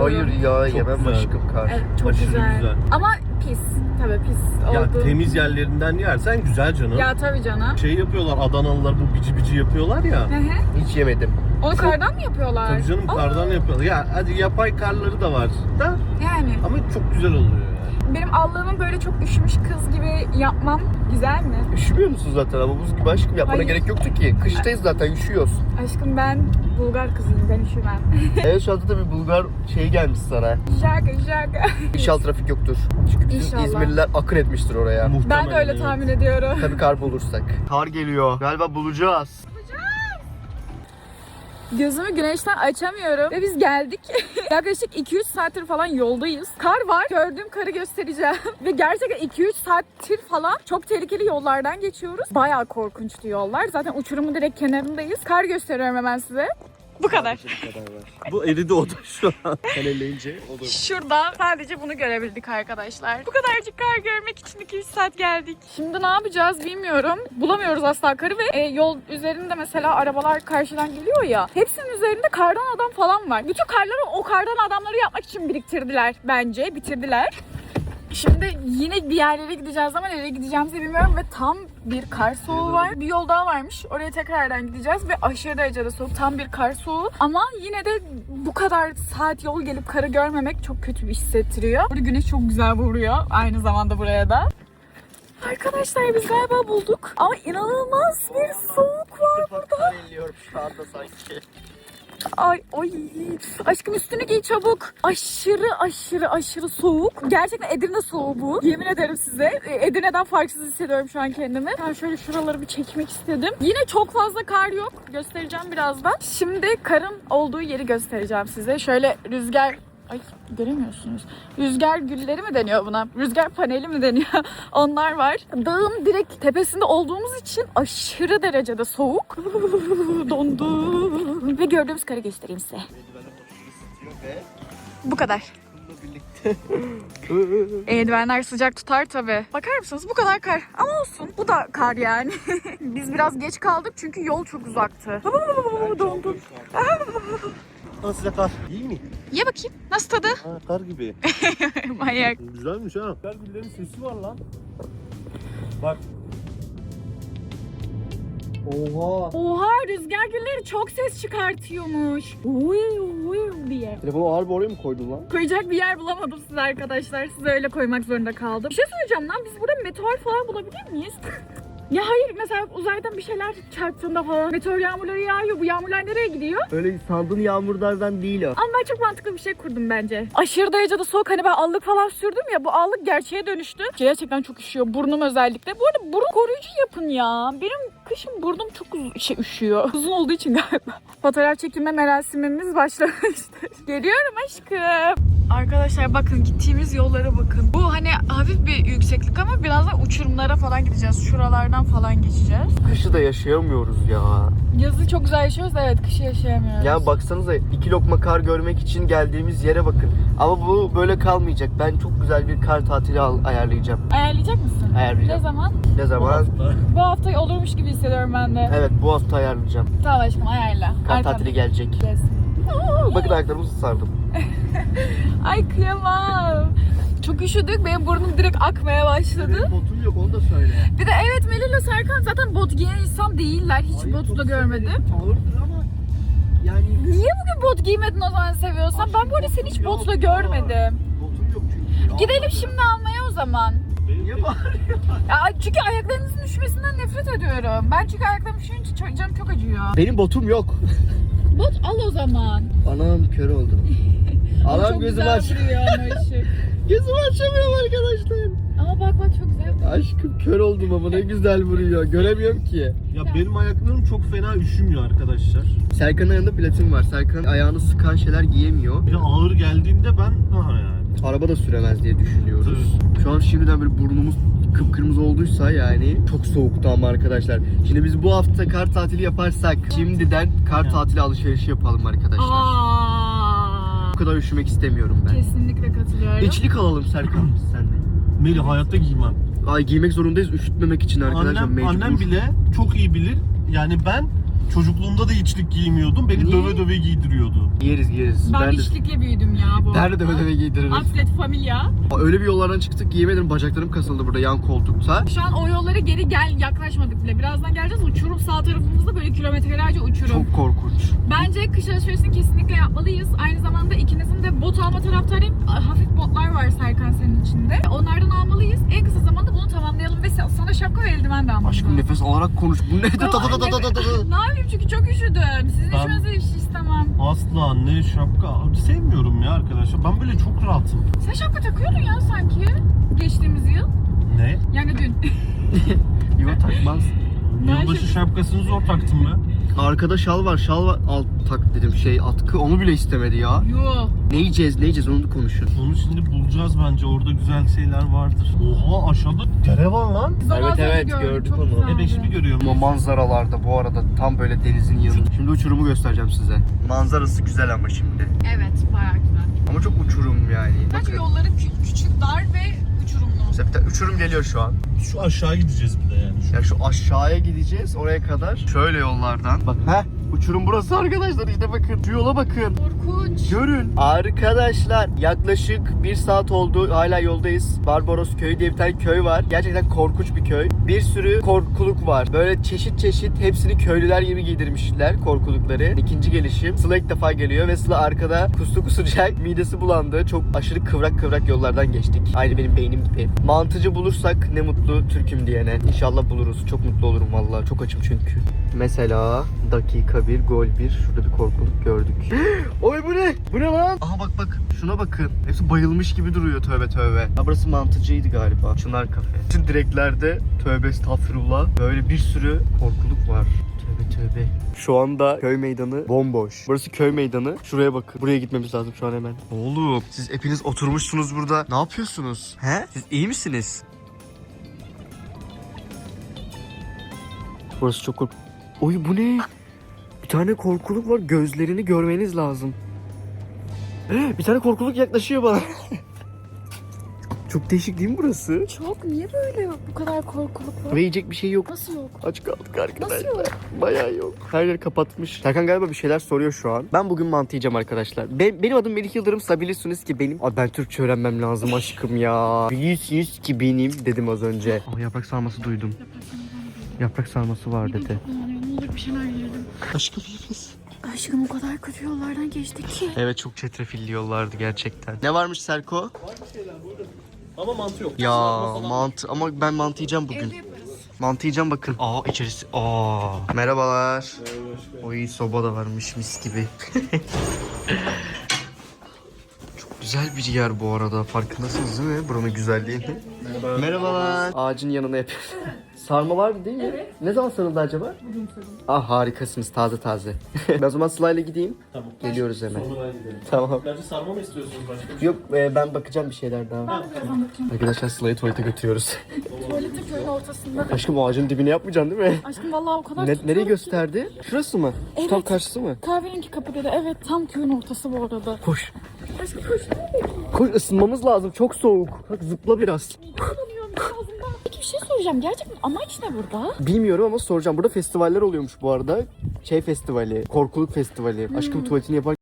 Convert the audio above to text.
Hayır ya Çok yemem güzel. aşkım kar. Evet, çok Aşırı güzel. güzel. Ama pis. Tabii pis Ya oldu. temiz yerlerinden yersen güzel canım. Ya tabii canım. Şey yapıyorlar Adanalılar bu bici bici yapıyorlar ya. Hı hı. Hiç yemedim. Onu kardan mı yapıyorlar? Tabii canım Aa, kardan yapıyorlar. Ya hadi yapay karları da var da Yani. ama çok güzel oluyor yani. Benim Allah'ımın böyle çok üşümüş kız gibi yapmam güzel mi? Üşümüyor musun zaten ama buz gibi aşkım yapmana Hayır. gerek yoktu ki. Kıştayız zaten üşüyoruz. Aşkım ben Bulgar kızıyım ben üşümem. evet şu anda da bir Bulgar şey gelmiş sana. şaka şaka. İnşallah trafik yoktur. Çünkü bizim İnşallah. İzmirliler akın etmiştir oraya. Ben de Muhtemelen öyle tahmin ediyorum. Tabii kar bulursak. Kar geliyor. Galiba bulacağız. Gözümü güneşten açamıyorum ve biz geldik. Yaklaşık 2-3 saattir falan yoldayız. Kar var. Gördüğüm karı göstereceğim. ve gerçekten 2-3 saattir falan çok tehlikeli yollardan geçiyoruz. Bayağı korkunçtu yollar. Zaten uçurumun direkt kenarındayız. Kar gösteriyorum hemen size. Bu kadar. Bu eridi o da şu an. Sen elleyince olur. Şurada sadece bunu görebildik arkadaşlar. Bu kadarcık kar görmek için 2-3 saat geldik. Şimdi ne yapacağız bilmiyorum. Bulamıyoruz asla karı ve e, yol üzerinde mesela arabalar karşıdan geliyor ya. Hepsinin üzerinde kardan adam falan var. Bütün karları o kardan adamları yapmak için biriktirdiler bence. Bitirdiler. Şimdi yine bir yerlere gideceğiz ama nereye gideceğimizi bilmiyorum ve tam bir kar soğuğu var. Bir yol daha varmış. Oraya tekrardan gideceğiz ve aşırı derecede soğuk. Tam bir kar soğuğu. Ama yine de bu kadar saat yol gelip karı görmemek çok kötü bir hissettiriyor. Burada güneş çok güzel vuruyor. Aynı zamanda buraya da. Arkadaşlar biz galiba bulduk. Ama inanılmaz bir soğuk var. Kar elliyorum şu anda sanki. Ay ay. Aşkım üstünü giy çabuk. Aşırı aşırı aşırı soğuk. Gerçekten Edirne soğuğu bu. Yemin ederim size. E, Edirne'den farksız hissediyorum şu an kendimi. Ben şöyle şuraları bir çekmek istedim. Yine çok fazla kar yok. Göstereceğim birazdan. Şimdi karın olduğu yeri göstereceğim size. Şöyle rüzgar Ay göremiyorsunuz. Rüzgar gülleri mi deniyor buna? Rüzgar paneli mi deniyor? Onlar var. Dağın direkt tepesinde olduğumuz için aşırı derecede soğuk. Dondu. Ve gördüğümüz karı göstereyim size. Bu kadar. Eldivenler sıcak tutar tabi. Bakar mısınız bu kadar kar. Ama olsun bu da kar yani. Biz biraz geç kaldık çünkü yol çok uzaktı. Dondum. Size kar. İyi mi? Ye bakayım nasıl tadı? Ha, kar gibi. Manyak. Güzelmiş ha. Kar güllerin sesi var lan. Bak. Oha. Oha rüzgar gülleri çok ses çıkartıyormuş. Uy uy diye. Telefonu ağır bir oraya mı koydun lan? Koyacak bir yer bulamadım size arkadaşlar. Size öyle koymak zorunda kaldım. Bir şey söyleyeceğim lan biz burada meteor falan bulabilir miyiz? ya hayır mesela uzaydan bir şeyler çarptığında falan meteor yağmurları yağıyor. Bu yağmurlar nereye gidiyor? Öyle sandığın yağmurlardan değil o. Ama ben çok mantıklı bir şey kurdum bence. Aşırı derecede soğuk hani ben allık falan sürdüm ya bu allık gerçeğe dönüştü. Gerçekten çok üşüyor burnum özellikle. Bu arada burun koruyucu yapın ya. Benim kışın burnum çok uz- şey üşüyor. Uzun olduğu için galiba. Fotoğraf çekilme merasimimiz başlamıştır. Geliyorum aşkım. Arkadaşlar bakın gittiğimiz yollara bakın. Bu hani hafif bir yükseklik ama birazdan uçurumlara falan gideceğiz. Şuralardan falan geçeceğiz. Kışı da yaşayamıyoruz ya. Yazı çok güzel yaşıyoruz da evet kışı yaşayamıyoruz. Ya baksanıza iki lokma kar görmek için geldiğimiz yere bakın. Ama bu böyle kalmayacak. Ben çok güzel bir kar tatili al- ayarlayacağım. Ayarlayacak mısın? Ayarlayacağım. Ne zaman? Ne zaman? Bu hafta olurmuş gibi hissediyorum ben de. Evet bu hafta ayarlayacağım. Tamam aşkım ayarla. Kar Arkada. tatili gelecek. Gelsin. Bakın ayaklarımı sardım. Ay kıyamam. Çok üşüdük. Benim burnum direkt akmaya başladı. botum yok onu da söyle. Bir de evet Melih ile Serkan zaten bot giyen insan değiller. Hiç botu da görmedim. Ağırdır ama yani Niye bugün bot giymedin o zaman seviyorsan? Ben bu arada seni hiç botla görmedim. botum yok çünkü. Gidelim şimdi almaya o zaman. Niye bağırıyor? Ya, çünkü ayaklarınızın üşümesinden nefret ediyorum. Ben çünkü ayaklarım üşüyünce canım çok acıyor. Benim botum yok. Bot al o zaman. Anam kör oldum. Gözümü güzel aç. Gözümü açamıyorum arkadaşlar. Ama bak bak çok güzel. Aşkım kör oldum ama ne güzel vuruyor. Göremiyorum ki. Ya benim ayaklarım çok fena üşümüyor arkadaşlar. Serkan'ın ayağında platin var. Serkan ayağını sıkan şeyler giyemiyor. Bir de ağır geldiğimde ben aha yani. Araba da süremez diye düşünüyoruz. Şu an şimdiden böyle burnumuz kıpkırmızı olduysa yani çok soğuktu ama arkadaşlar. Şimdi biz bu hafta kar tatili yaparsak şimdiden kar tatili alışverişi yapalım arkadaşlar. Aa. Kadar üşümek istemiyorum ben. Kesinlikle katılıyorum. İçlik alalım Serkan biz seninle. Melih hayatta giymem. Ay giymek zorundayız üşütmemek için arkadaşlar Annem, mecbur. annem bile çok iyi bilir. Yani ben çocukluğumda da içlik giymiyordum. Beni Niye? döve döve giydiriyordu. Yeriz yeriz. Ben, Ben de, içlikle büyüdüm ya bu ben de arada. döve döve giydiririz. Atlet Familia. Öyle bir yollardan çıktık giyemedim. Bacaklarım kasıldı burada yan koltukta. Şu an o yollara geri gel yaklaşmadık bile. Birazdan geleceğiz. Uçurum sağ tarafımızda böyle kilometrelerce uçurum. Çok korkunç. Bence kış alışverişini kesinlikle yapmalıyız. Aynı zamanda alma taraftarıyım. Hafif botlar var Serkan senin içinde. Onlardan almalıyız. En kısa zamanda bunu tamamlayalım ve sa- sana şapka ve eldiven de almam Aşkım nefes alarak konuş. Bu? Ta ta ta ta ta ta ta. Ne yapayım çünkü çok üşüdüm. Sizin Ben- üşümenizi hiç istemem. Asla ne şapka. Abi Sevmiyorum ya arkadaşlar. Ben böyle çok rahatım. Sen şapka takıyordun ya sanki. Geçtiğimiz yıl. Ne? Yani dün. Yok takmaz. Yılbaşı şapkasını zor taktım ben. Arkada şal var. Şal var. Al tak dedim şey atkı. Onu bile istemedi ya. Yo. Ne yiyeceğiz ne yiyeceğiz onu da konuşun. Onu şimdi bulacağız bence. Orada güzel şeyler vardır. Oha aşağıda dere var lan. Biz Evet, evet, gördük, gördük çok onu. güzeldi. Bebek şimdi görüyorum. Ama manzaralarda bu arada tam böyle denizin yanında. Şimdi uçurumu göstereceğim size. Manzarası güzel ama şimdi. Evet bayağı güzel. Ama çok uçurum yani. Bence Bakın. yolları kü- küçük, dar ve. Mesela bir tane uçurum geliyor şu an. Şu aşağı gideceğiz bir de yani. Şu Ya şu aşağıya gideceğiz oraya kadar. Şöyle yollardan. Bak heh uçurum burası arkadaşlar işte bakın. Şu yola bakın. Korkunç. Görün. Arkadaşlar yaklaşık bir saat oldu. Hala yoldayız. Barbaros köyü diye bir tane köy var. Gerçekten korkunç bir köy. Bir sürü korkuluk var. Böyle çeşit çeşit hepsini köylüler gibi giydirmişler korkulukları. İkinci gelişim. Sıla ilk defa geliyor ve Sıla arkada kustu kusacak. Midesi bulandı. Çok aşırı kıvrak kıvrak yollardan geçtik. Aynı benim beynim gibi. Mantıcı bulursak ne mutlu Türk'üm diyene. İnşallah buluruz. Çok mutlu olurum vallahi. Çok açım çünkü. Mesela dakika bir, gol bir. Şurada bir korkuluk gördük. Oy bu ne? Bu ne lan? Aha bak bak. Şuna bakın. Hepsi bayılmış gibi duruyor tövbe tövbe. Ha burası mantıcıydı galiba. Çınar kafe. Bütün direklerde tövbe estağfurullah. Böyle bir sürü korkuluk var. Tövbe tövbe. Şu anda köy meydanı bomboş. Burası köy meydanı. Şuraya bakın. Buraya gitmemiz lazım şu an hemen. Oğlum siz hepiniz oturmuşsunuz burada. Ne yapıyorsunuz? He? Siz iyi misiniz? Burası çok kork... Oy bu ne? Bir tane korkuluk var. Gözlerini görmeniz lazım. Bir tane korkuluk yaklaşıyor bana. Çok değişik değil mi burası? Çok niye böyle bu kadar korkuluk var? Ve yiyecek bir şey yok. Nasıl yok? Aç kaldık Nasıl arkadaşlar. yok? Bayağı yok. Her yer kapatmış. Serkan galiba bir şeyler soruyor şu an. Ben bugün mantı yiyeceğim arkadaşlar. Ben, benim adım Melih Yıldırım. Bilirsiniz ki benim. Abi ben Türkçe öğrenmem lazım aşkım ya. Bilirsiniz ki benim dedim az önce. Ama yaprak sarması duydum. Yaprak sarması var dedi. Ne olur bir şeyler yiyelim. Aşkım iyi misin? Aşkım o kadar kötü yollardan geçtik ki. Evet çok çetrefilli yollardı gerçekten. Ne varmış Serko? Ama mantı yok. Ya mantı ama ben mantı yiyeceğim bugün. Mantı yiyeceğim bakın. Aa içerisi. Aa. Merhabalar. Oy soba da varmış mis gibi. Çok güzel bir yer bu arada. Farkındasınız değil mi buranın güzelliğini? Merhaba. Merhabalar. Ağacın yanına yapıyoruz. Sarma vardı değil mi? Evet. Ne zaman sarıldı acaba? Bugün sarıldı. Ah harikasınız taze taze. ben o zaman Sıla'yla gideyim. Tamam. Geliyoruz hemen. Sonradan gidelim. Tamam. Bence sarma mı istiyorsunuz başka bir şey? Yok e, ben bakacağım bir şeyler daha. Arkadaşlar Sıla'yı tuvalete götürüyoruz. Tuvalete köyün ortasında. Aşkım o ağacın dibine yapmayacaksın değil mi? Aşkım vallahi o kadar Ne, tutuyorum nereye ki. gösterdi? Şurası mı? Evet. Tam karşısı mı? Kahverengi kapı dedi. Evet tam köyün ortası bu arada. Koş. Aşkım koş. Koş ısınmamız lazım. Çok soğuk. Bak zıpla biraz. Peki bir şey soracağım. Gerçekten amaç ne burada? Bilmiyorum ama soracağım. Burada festivaller oluyormuş bu arada. Şey festivali, korkuluk festivali. Aşkım tuvaletini yapar